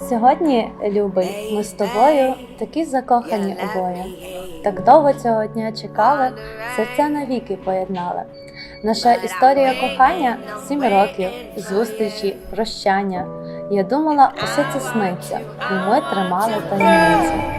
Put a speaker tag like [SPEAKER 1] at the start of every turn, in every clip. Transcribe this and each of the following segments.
[SPEAKER 1] Сьогодні, любий, ми з тобою такі закохані обоє. Так довго цього дня чекали, серця навіки поєднали. Наша історія кохання сім років, зустрічі, прощання. Я думала, усе це сниться, і ми тримали таємницю.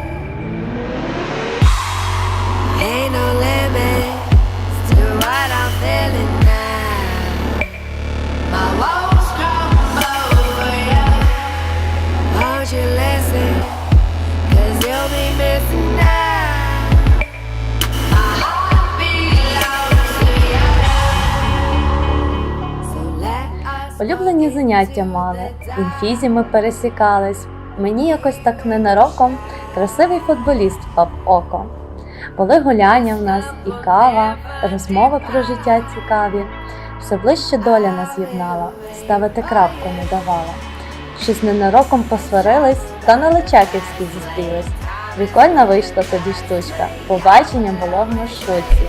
[SPEAKER 1] Улюблені заняття мали, в інфізі ми пересікались. Мені якось так ненароком красивий футболіст впав око. Були гуляння в нас і кава, розмови про життя цікаві. Все ближче доля нас єднала, ставити крапку не давала. Щось ненароком посварились, та на Личаківській зустрілись. Прикольна вийшла тоді штучка. Побачення було в маршрутці.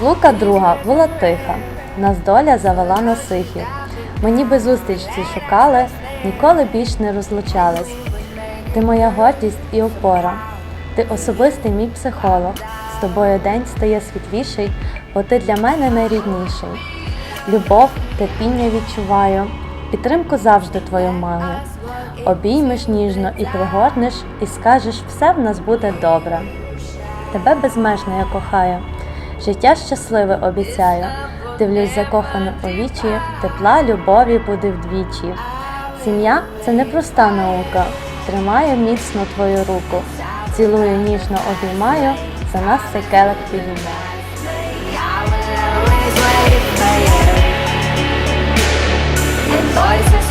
[SPEAKER 1] Розлука друга була тиха, нас доля завела на сихів. Ми ніби зустрічці шукали, ніколи більш не розлучались. Ти моя гордість і опора, ти особистий мій психолог. З тобою день стає світліший, бо ти для мене найрідніший. Любов, терпіння відчуваю, підтримку завжди твою маю. Обіймеш ніжно і пригорнеш, і скажеш, все в нас буде добре. Тебе безмежно я кохаю, життя щасливе обіцяю. Дивлюсь закохано у вічі, тепла любові буде вдвічі. Сім'я це не проста наука, тримаю міцно твою руку, цілую ніжно обіймаю, за нас цей келих підіймає.
[SPEAKER 2] Voices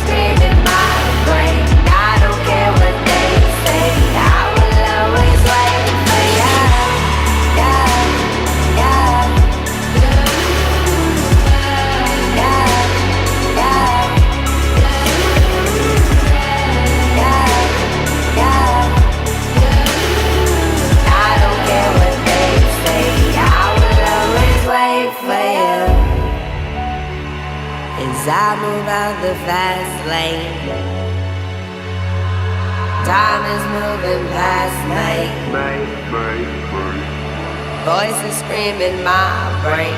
[SPEAKER 2] As I move out the fast lane, time is moving past me. Voices screaming my brain.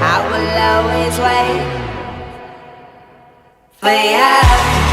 [SPEAKER 2] I will always wait for you.